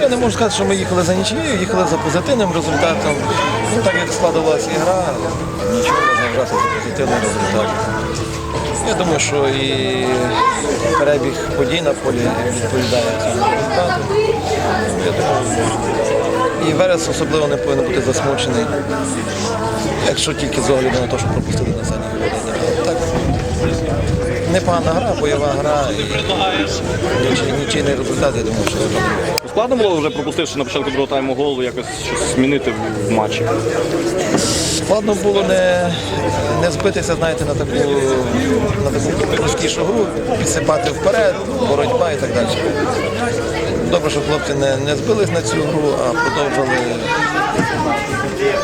Я не можу сказати, що ми їхали за нічиєю, їхали за позитивним результатом. Ну, так як складувалася ігра, нічого можна вважати за позитивний результат. Я думаю, що і перебіг подій на полі відповідає цьому результату. Я думаю, і Верес особливо не повинен бути засмучений, якщо тільки з огляду на те, що пропустили на. Так, непогана гра, бойова гра і нічийний результат, я думаю, що Складно було вже пропустивши на початку другого тайму гол, якось щось змінити в матчі. Складно було не, не збитися, знаєте, на таку, на таку простішу гру, підсипати вперед, боротьба і так далі. Добре, що хлопці не, не збились на цю гру, а продовжували,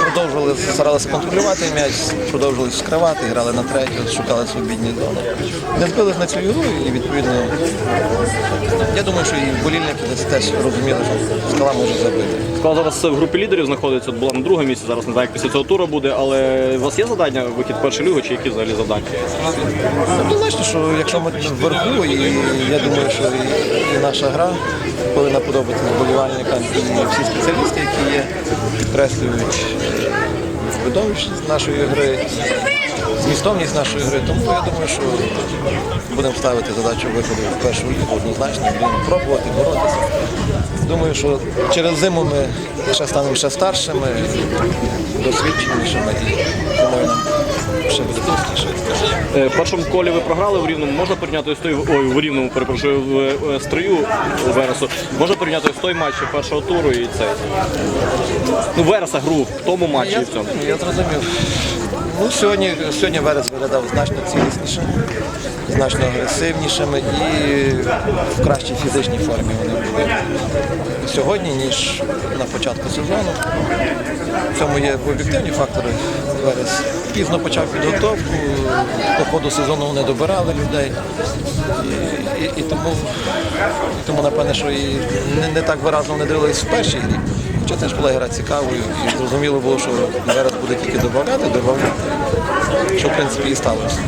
продовжували старалися контролювати м'яч, продовжували скривати, грали на третю, шукали свобідні зони. Не збились на цю гру і відповідно. Я думаю, що і болільники десь теж розуміли, що скала може забити. Скала зараз в групі лідерів знаходиться, от була на другому місці, зараз не знаю, як після цього туру буде, але у вас є завдання вихід в першу лігу чи які взагалі завдання? Однозначно, що якщо ми вверху, і я думаю, що і наша гра повинна подобатися вболівальникам і всі спеціалісти, які є, підкреслюють е, видовищність нашої гри, змістовність нашої гри. Тому я думаю, що будемо ставити задачу виходу в першу лігу однозначно, будемо пробувати боротися. Думаю, що через зиму ми ще станемо ще старшими, досвідченішими і думаю, нам простіше. Е, В першому колі ви програли в рівному, можна порівняти з той, ой, в рівному, перепрошую, в е, строю у Вересу. Можна порівняти з той матч першого туру і цей. Ну, Вереса гру в тому матчі Я і в цьому. я зрозумів. Ну, сьогодні, сьогодні Верес виглядав значно ціліснішим, значно агресивнішими і в кращій фізичній формі вони були сьогодні, ніж на початку сезону. В цьому є об'єктивні фактори. Верес пізно почав підготовку, по ходу сезону не добирали людей. І, і, і тому, і тому, напевне, що і не, не так виразно вони дивились в першій грі. Хоча теж була гра цікавою і зрозуміло було, що зараз буде тільки додати, додавати, що в принципі і сталося.